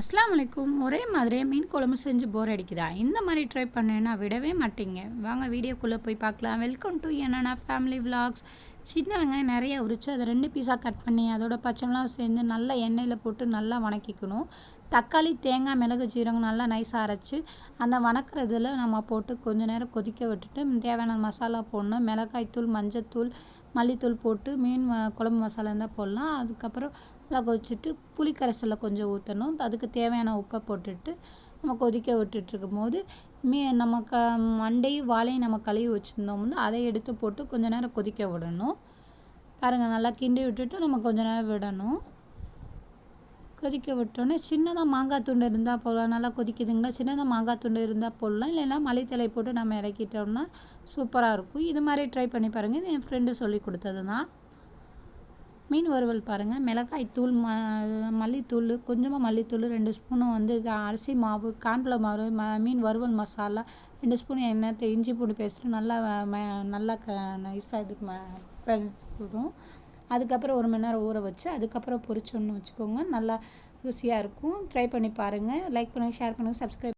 அஸ்லாம் வலைக்கும் ஒரே மாதிரியே மீன் குழம்பு செஞ்சு போர் அடிக்குதா? இந்த மாதிரி ட்ரை பண்ணேன்னா விடவே மாட்டீங்க. வாங்க வீடியோக்குள்ளே போய் பார்க்கலாம். வெல்கம் டு என்னென்னா ஃபேமிலி விலாக்ஸ் சின்ன வெங்காயம் நிறைய உரித்து அதை ரெண்டு பீஸாக கட் பண்ணி அதோட பச்சைலாம் சேர்ந்து நல்லா எண்ணெயில் போட்டு நல்லா வணக்கிக்கணும். தக்காளி தேங்காய் மிளகு ஜீரகம் நல்லா நைஸாக அரைச்சி அந்த வணக்கிறதுல நம்ம போட்டு கொஞ்ச நேரம் கொதிக்க விட்டுட்டு தேவையான மசாலா போடணும். மிளகாய் தூள் மஞ்சத்தூள் மல்லித்தூள் போட்டு மீன் குழம்பு மசாலா இருந்தால் போடலாம். அதுக்கப்புறம் நல்லா கொதிச்சுட்டு புளி கரைசலை கொஞ்சம் ஊற்றணும் அதுக்கு தேவையான உப்பை போட்டுட்டு நம்ம கொதிக்க விட்டுட்ருக்கும் போது மீ நம்ம க மண்டையும் வாழையும் நம்ம கழுவி வச்சுருந்தோம்னா அதை எடுத்து போட்டு கொஞ்சம் நேரம் கொதிக்க விடணும். பாருங்கள் நல்லா கிண்டி விட்டுட்டு நம்ம கொஞ்ச நேரம் விடணும். கொதிக்க விட்டோன்னே சின்னதாக மாங்காய் துண்டு இருந்தால் போடலாம். நல்லா கொதிக்குதுங்களா? சின்னதாக மாங்காய் துண்டு இருந்தால் போடலாம். இல்லைன்னா மல்லித்தலை போட்டு நம்ம இறக்கிட்டோம்னா சூப்பராக இருக்கும். இது மாதிரி ட்ரை பண்ணி பாருங்கள் இது என் ஃப்ரெண்டு சொல்லி கொடுத்தது தான் மீன் வறுவல் பாருங்கள் மிளகாய் தூள் ம மல்லித்தூள் கொஞ்சமாக மல்லித்தூள் ரெண்டு ஸ்பூனும் வந்து அரிசி மாவு கான்ஃப்ளவர் மாவு ம மீன் வறுவல் மசாலா ரெண்டு ஸ்பூன் எண்ணெய் இஞ்சி பூண்டு பேஸ்ட்டு நல்லா ம நல்லா க நைஸாக இது விடும் அதுக்கப்புறம் ஒரு மணி நேரம் ஊற வச்சு அதுக்கப்புறம் பொரிச்சோன்னு வச்சுக்கோங்க. நல்லா ருசியாக இருக்கும். ட்ரை பண்ணி பாருங்கள் லைக் பண்ணுங்கள் ஷேர் பண்ணுங்கள் சப்ஸ்கிரைப்